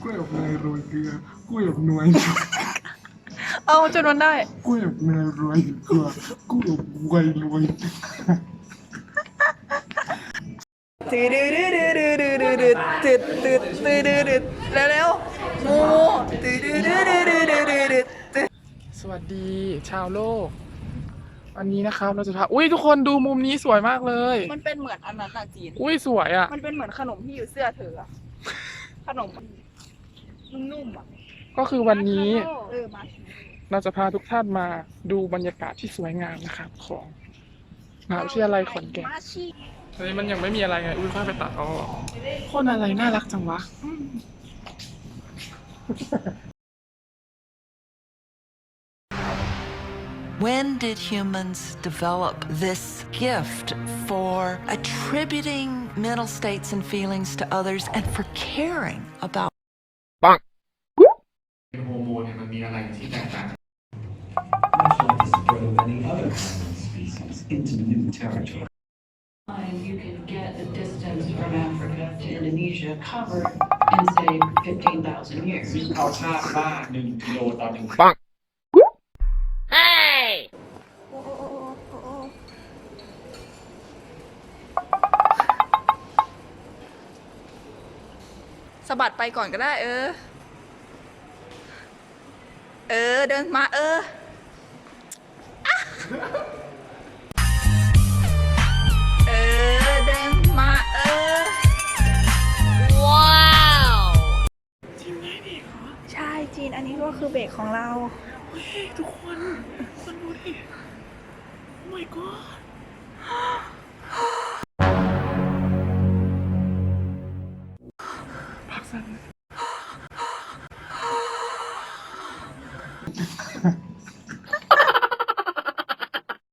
เกลือกล้วยอบนวยเอาจนวันได้ กล้วยอบเนยรวยเกลือกล้วยอบไวยรวยตืดตืดตืดตืดตืดตืดตืดตืดตืดเร็วเร็วๆงูตืดตืดตืดตืดตืดตืดตืดสวัสดีชาวโลกวันนี้นะครับเราจะพาอุ้ยทุกคนดูมุมนี้สวยมากเลย มันเป็นเหมือนอันนั้นอะจีน อุ้ยสวยอะมันเป็นเหมือนขนมที่อยู่เสื้อเธออะ ขนมนุ่มๆอะก็คือวันนี้เออมาชิมเราจะพาทุกท่านมาดูบรรยากาศที่สวยงามนะครับ ของมหาวิทยาลัยขอนแก่นมาชิตอนนี้มันยังไม่มีอะไรไงอุ้ยค่อยไปตัดเอาออกคนอะไรน่ารักจังวะ When did humans develop this gift for attributing mental states and feelings to others and for caring about โฮโมเนี่ยมันมีอะไรที่แตกต่าง much like the spread of any other animal species into new territory. time you can get the distance from Africa to Indonesia covered in, say, 15,000 years. เอาชาติบ้านหนึ่งกิโลต่อหนึ่ง สะบัดไปก่อนก็ได้ เออ เออ เดินมาเออเออ เดินมาเออ ว้าวจีนไงเบรกเหรอใช่จีนอันนี้ก็คือเบรกของเรา ทุกคนมันดูดิ Oh my god さん。